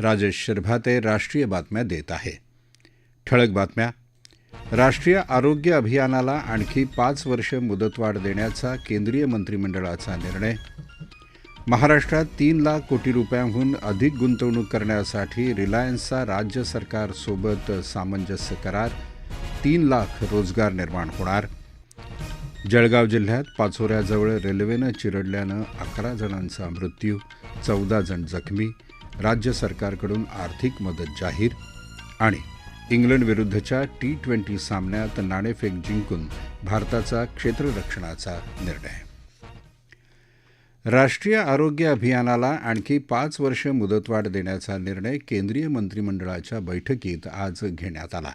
राजेश शिरभाते राष्ट्रीय बातम्या देत आहे. ठळक बातम्या. राष्ट्रीय आरोग्य अभियानाला आणखी पाच वर्ष मुदतवाढ देण्याचा केंद्रीय मंत्रिमंडळाचा निर्णय. महाराष्ट्रात तीन लाख कोटी रुपयांहून अधिक गुंतवणूक करण्यासाठी रिलायन्सचा राज्य सरकारसोबत सामंजस्य करार तीन लाख रोजगार निर्माण होणार. जळगाव जिल्ह्यात पाचोऱ्याजवळ रेल्वेनं चिरडल्यानं अकरा जणांचा मृत्यू चौदा जण जखमी राज्य सरकारकडून आर्थिक मदत जाहीर आणि इंग्लंडविरुद्धच्या टी ट्वेंटी सामन्यात नाणेफेक जिंकून भारताचा क्षेत्ररक्षणाचा निर्णय. राष्ट्रीय आरोग्य अभियानाला आणखी पाच वर्ष मुदतवाढ देण्याचा निर्णय केंद्रीय मंत्रिमंडळाच्या बैठकीत आज घेण्यात आला.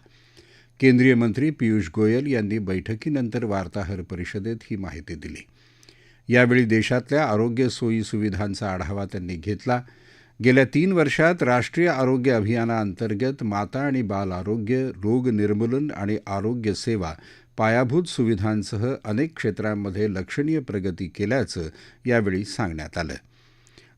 केंद्रीय मंत्री पियुष गोयल यांनी बैठकीनंतर वार्ताहर परिषदेत ही माहिती दिली. यावेळी देशातल्या आरोग्य सोयी सुविधांचा आढावा त्यांनी घेतला गेल्या तीन वर्षात राष्ट्रीय आरोग्य अभियानाअंतर्गत माता आणि बाल आरोग्य रोग निर्मूलन आणि आरोग्य सेवा पायाभूत सुविधांसह अनेक क्षेत्रांमध्ये लक्षणीय प्रगती केल्याचं यावेळी सांगण्यात आलं.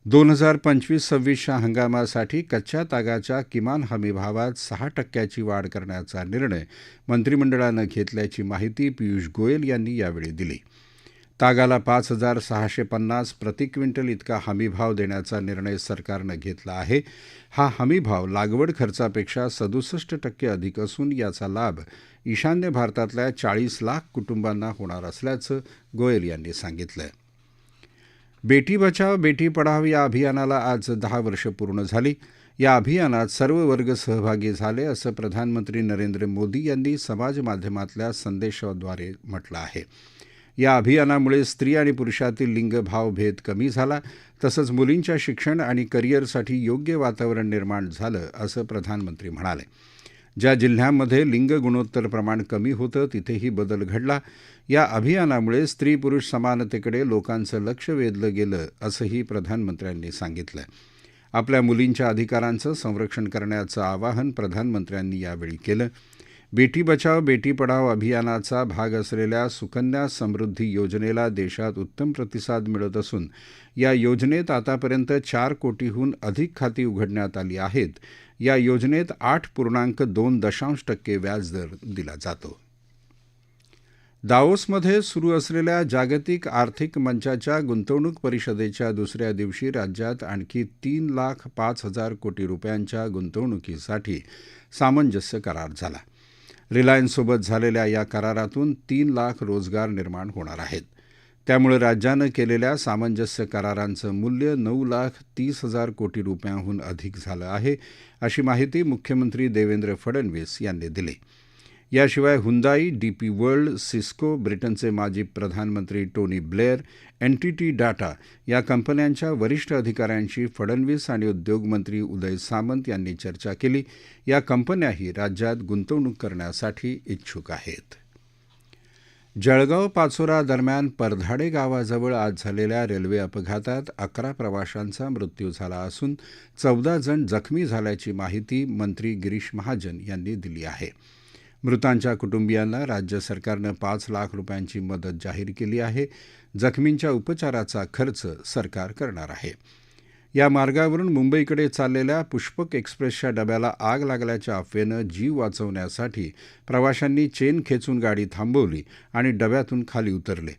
दोन हजार पंचवीस सव्वीसच्या हंगामासाठी कच्च्या तागाच्या किमान हमीभावात सहा टक्क्याची वाढ करण्याचा निर्णय मंत्रिमंडळानं घेतल्याची माहिती पियुष गोयल यांनी यावेळी दिली. तागाला पाच हजार सहाशे पन्नास प्रति क्विंटल इतका हमीभाव देण्याचा निर्णय सरकारनं घेतला आहे. हा हमीभाव लागवड खर्चापेक्षा सदुसष्ट टक्के अधिक असून याचा लाभ ईशान्य भारतातल्या चाळीस लाख कुटुंबांना होणार असल्याचं गोयल यांनी सांगितलं. बेटी बचाव बेटी पढाव या अभियानाला आज दहा वर्ष पूर्ण झाली. या अभियानात सर्व वर्ग सहभागी झाले असं प्रधानमंत्री नरेंद्र मोदी यांनी समाजमाध्यमातल्या संदेशाद्वारे म्हटलं आहे. या अभियानामुळे स्त्री आणि पुरुषातील लिंगभावभेद कमी झाला तसंच मुलींच्या शिक्षण आणि करिअरसाठी योग्य वातावरण निर्माण झालं असं प्रधानमंत्री म्हणाले. ज्या जिल्ह्यांमध्ये लिंग गुणोत्तर प्रमाण कमी होतं तिथेही बदल घडला. या अभियानामुळे स्त्री पुरुष समानतेकडे लोकांचं लक्ष वेधलं गेलं असंही प्रधानमंत्र्यांनी सांगितलं. आपल्या मुलींच्या अधिकारांचं संरक्षण करण्याचं आवाहन प्रधानमंत्र्यांनी यावेळी केलं. बेटी बचाव बेटी पढाव अभियानाचा भाग असलेल्या सुकन्या समृद्धी योजनेला देशात उत्तम प्रतिसाद मिळत असून या योजनेत आतापर्यंत चार कोटीहून अधिक खाती उघडण्यात आली आहेत. या योजनेत आठ पूर्णांक दोन दशांश टक्के व्याजदर दिला जातो. दाओसमध्ये सुरू असलेल्या जागतिक आर्थिक मंचाच्या गुंतवणूक परिषदेच्या दुसऱ्या दिवशी राज्यात आणखी तीन लाख पाच हजार कोटी रुपयांच्या गुंतवणुकीसाठी सामंजस्य करार झाला. रिलायन्ससोबत झालेल्या या करारातून तीन लाख रोजगार निर्माण होणार आहेत. त्यामुळे राज्यानं केलेल्या सामंजस्य करारांचं मूल्य नऊ लाख तीस हजार कोटी रुपयांहून अधिक झालं आहे अशी माहिती मुख्यमंत्री देवेंद्र फडणवीस यांनी दिली. याशिवाय हुंदाई डीपी वर्ल्ड सिस्को ब्रिटनचे माजी प्रधानमंत्री टोनी ब्लेअर एनटीटी डाटा या कंपन्यांच्या वरिष्ठ अधिकाऱ्यांशी फडणवीस आणि उद्योगमंत्री उदय सामंत यांनी चर्चा केली. या कंपन्याही राज्यात गुंतवणूक करण्यासाठी इच्छुक आहेत. जळगाव पाचोरा दरम्यान परधाडे गावाजवळ आज झालेल्या रेल्वे अपघातात अकरा प्रवाशांचा मृत्यू झाला असून चौदा जण जखमी झाल्याची माहिती मंत्री गिरीश महाजन यांनी दिली आहे. मृतांच्या कुटुंबियांना राज्य सरकारनं पाच लाख रुपयांची मदत जाहीर केली आहे. जखमींच्या उपचाराचा खर्च सरकार करणार आहे. या मार्गावरून मुंबईकडे चाललेल्या पुष्पक एक्सप्रेसच्या डब्याला आग लागल्याच्या अफवेनं जीव वाचवण्यासाठी प्रवाशांनी चेन खेचून गाडी थांबवली आणि डब्यातून खाली उतरले.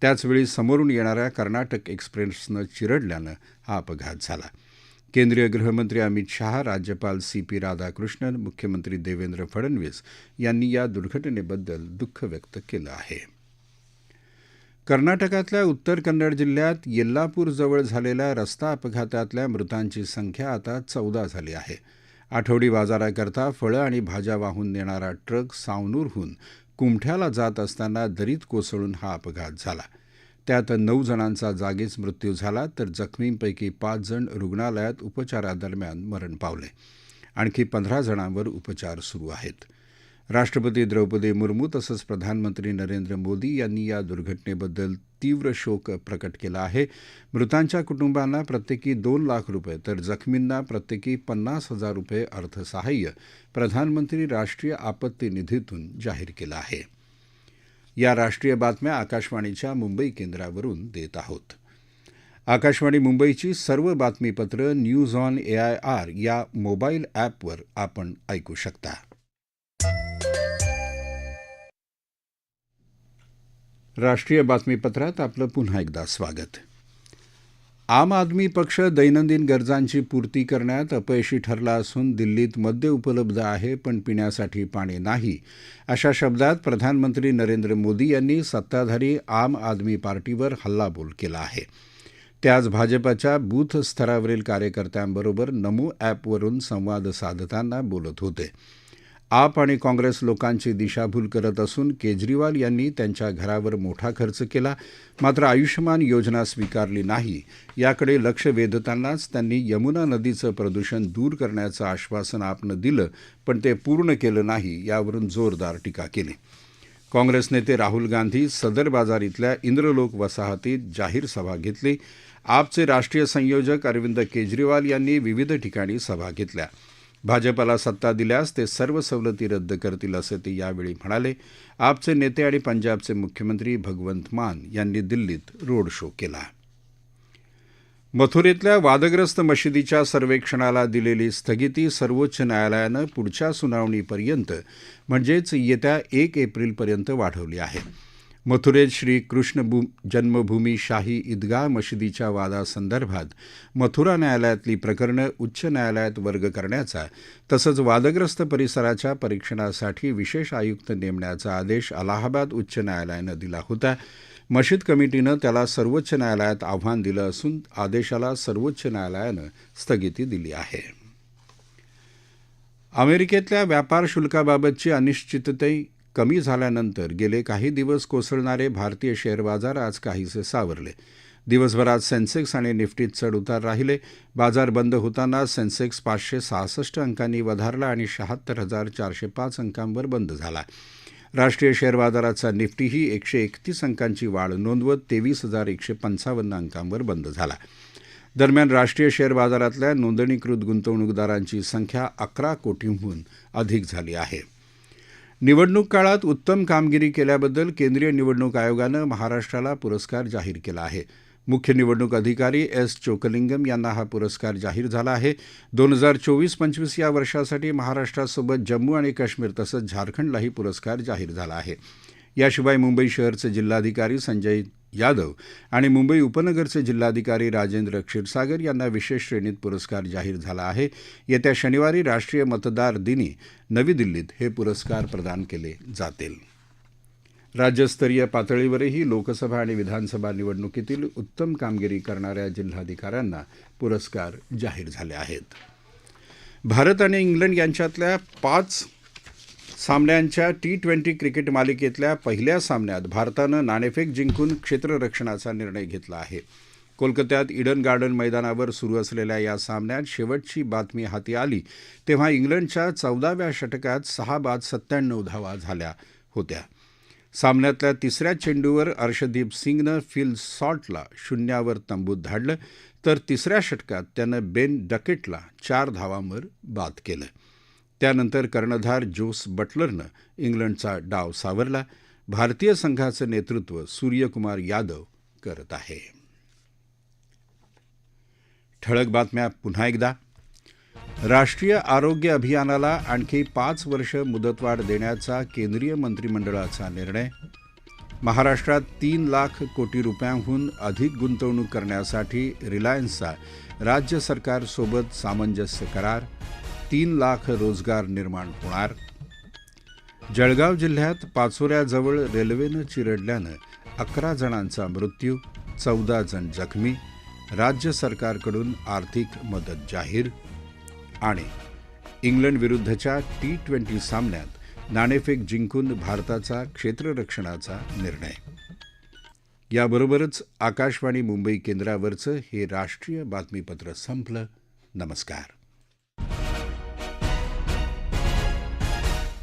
त्याचवेळी समोरून येणाऱ्या कर्नाटक एक्सप्रेसनं चिरडल्यानं हा अपघात झाला. केंद्रीय गृहमंत्री अमित शहा राज्यपाल सी पी राधाकृष्णन मुख्यमंत्री देवेंद्र फडणवीस यांनी या दुर्घटनेबद्दल दुःख व्यक्त केलं आहे. कर्नाटकातल्या उत्तर कन्नड जिल्ह्यात येल्लापूरजवळ झालेल्या रस्ता अपघातातल्या मृतांची संख्या आता चौदा झाली आहे. आठवडी बाजाराकरता फळं आणि भाज्या वाहून नेणारा ट्रक सावनूरहून कुमठ्याला जात असताना दरीत कोसळून हा अपघात झाला. त्यात नऊ जणांचा जागीच मृत्यू झाला तर जखमींपैकी पाच जण रुग्णालयात उपचारादरम्यान मरण पावले. आणखी पंधरा जणांवर उपचार सुरू आहेत. राष्ट्रपती द्रौपदी मुर्मू तसंच प्रधानमंत्री नरेंद्र मोदी यांनी या दुर्घटनेबद्दल तीव्र शोक प्रकट केला आहे. मृतांच्या कुटुंबांना प्रत्येकी दोन लाख रुपये तर जखमींना प्रत्येकी पन्नास हजार रुपये अर्थसहाय्य प्रधानमंत्री राष्ट्रीय आपत्ती निधीतून जाहीर केलं आहे. या राष्ट्रीय बातम्या आकाशवाणीच्या मुंबई केंद्रावरून देत आहोत. आकाशवाणी मुंबईची सर्व बातमीपत्र न्यूज ऑन एआयआर या मोबाईल ॲपवर आपण ऐकू शकता. राष्ट्रीय बातमीपत्रात आपलं पुन्हा एकदा स्वागत. आम आदमी पक्ष दैनंदिन गरजांची पूर्ती करण्यात अपयशी ठरला असून दिल्लीत मद्य उपलब्ध आहे पण पिण्यासाठी पाणी नाही. अशा शब्दात प्रधानमंत्री नरेंद्र मोदी यांनी सत्ताधारी आम आदमी पार्टीवर हल्लाबोल केला आहे. ते आज भाजपाच्या बूथ स्तरावरील कार्यकर्त्यांबरोबर नमो ॲपवरून संवाद साधताना बोलत होते. आप आणि काँग्रेस लोकांची दिशाभूल करत असून केजरीवाल यांनी त्यांच्या घरावर मोठा खर्च केला. मात्र आयुष्यमान योजना स्वीकारली नाही. याकडे लक्ष वेधतानाच त्यांनी यमुना नदीचं प्रदूषण दूर करण्याचं आश्वासन आपनं दिलं पण ते पूर्ण केलं नाही यावरून जोरदार टीका केली. काँग्रेस नेते राहुल गांधी सदर बाजार इथल्या इंद्रलोक वसाहतीत जाहीर सभा घेतली. आपचे राष्ट्रीय संयोजक अरविंद केजरीवाल यांनी विविध ठिकाणी सभा घेतल्या. भाजपाला सत्ता दिल्यास ते सर्व सवलती रद्द करतील असं ते यावेळी म्हणाले. आपचे नेते आणि पंजाबचे मुख्यमंत्री भगवंत मान यांनी दिल्लीत रोड शो केला. मथुरेतल्या वादग्रस्त मशिदीच्या सर्वेक्षणाला दिलेली स्थगिती सर्वोच्च न्यायालयानं पुढच्या सुनावणीपर्यंत म्हणजेच येत्या एक एप्रिलपर्यंत वाढवली आहे. मथुरेत श्री कृष्ण जन्मभूमी शाही ईदगाह मशिदीच्या वादासंदर्भात मथुरा न्यायालयातली प्रकरणं उच्च न्यायालयात वर्ग करण्याचा तसंच वादग्रस्त परिसराच्या परीक्षणासाठी विशेष आयुक्त नेमण्याचा आदेश अलाहाबाद उच्च न्यायालयानं दिला होता. मशीद कमिटीनं त्याला सर्वोच्च न्यायालयात आव्हान दिलं असून आदेशाला सर्वोच्च न्यायालयानं स्थगिती दिली आहे. अमेरिकेतल्या व्यापार शुल्काबाबतची अनिश्चितता कमी झाल्यानंतर गेले काही दिवस कोसळणारे भारतीय शेअर बाजार आज काहीसे सावरले. दिवसभरात सेन्सेक्स आणि निफ्टीत चढ उतार राहिले. बाजार बंद होताना सेन्सेक्स पाचशे सहासष्ट अंकांनी वधारला आणि शहात्तर हजार चारशे पाच अंकांवर बंद झाला. राष्ट्रीय शेअर बाजाराचा निफ्टीही एकशे एकतीस अंकांची वाढ नोंदवत तेवीस हजार एकशे पंचावन्न अंकांवर बंद झाला. दरम्यान राष्ट्रीय शेअर बाजारातल्या नोंदणीकृत गुंतवणूकदारांची संख्या अकरा कोटींहून अधिक झाली आहे. निवडणूक काळात उत्तम कामगिरी केल्याबद्दल केंद्रीय निवडणूक आयोगानं महाराष्ट्राला पुरस्कार जाहीर केला आहे. मुख्य निवडणूक अधिकारी एस चोकलिंगम यांना हा पुरस्कार जाहीर झाला आहे. दोन हजार चोवीस पंचवीस या वर्षासाठी महाराष्ट्रासोबत जम्मू आणि काश्मीर तसंच झारखंडलाही पुरस्कार जाहीर झाला आहे. याशिवाय मुंबई शहरचे जिल्हाधिकारी संजय यादव आणि मुंबई उपनगरचे जिल्हाधिकारी राजेंद्र क्षीरसागर यांना विशेष श्रेणीत पुरस्कार जाहीर झाला आहे. येत्या शनिवारी राष्ट्रीय मतदार दिनी नवी दिल्लीत हे पुरस्कार प्रदान केले जातील. राज्यस्तरीय पातळीवरही लोकसभा आणि विधानसभा निवडणुकीतील उत्तम कामगिरी करणाऱ्या जिल्हाधिकाऱ्यांना पुरस्कार जाहीर झाले आहेत. भारत आणि इंग्लंड यांच्यातल्या पाच सामन्यांच्या टी ट्वेंटी क्रिकेट मालिकेतल्या पहिल्या सामन्यात भारतानं नाणेफेक जिंकून क्षेत्ररक्षणाचा निर्णय घेतला आहे. कोलकात्यात इडन गार्डन मैदानावर सुरू असलेल्या या सामन्यात शेवटची बातमी हाती आली तेव्हा इंग्लंडच्या चौदाव्या षटकात सहा बाद सत्त्याण्णव धावा झाल्या होत्या. सामन्यातल्या तिसऱ्या चेंडूवर अर्षदीप सिंगनं फिल सॉल्टला शून्यावर तंबूत धाडलं तर तिसऱ्या षटकात त्यानं बेन डकेटला चार धावांवर बाद केलं. त्यानंतर कर्णधार जोस बटलरनं इंग्लंडचा डाव सावरला. भारतीय संघाचं नेतृत्व सूर्यकुमार यादव करत आहे. ठळक बातम्या पुन्हा एकदा. राष्ट्रीय आरोग्य अभियानाला आणखी पाच वर्ष मुदतवाढ देण्याचा केंद्रीय मंत्रिमंडळाचा निर्णय. महाराष्ट्रात तीन लाख कोटी रुपयांहून अधिक गुंतवणूक करण्यासाठी रिलायन्सचा राज्य सरकारसोबत सामंजस्य करार. तीन लाख रोजगार निर्माण होणार? जळगाव जिल्ह्यात पाचोऱ्याजवळ रेल्वेनं चिरडल्यानं अकरा जणांचा मृत्यू चौदा जण जखमी राज्य सरकारकडून आर्थिक मदत जाहीर आणि इंग्लंड विरुद्धच्या टी ट्वेंटी सामन्यात नाणेफेक जिंकून भारताचा क्षेत्ररक्षणाचा निर्णय. याबरोबरच आकाशवाणी मुंबई केंद्रावरचं हे राष्ट्रीय बातमीपत्र संपलं. नमस्कार.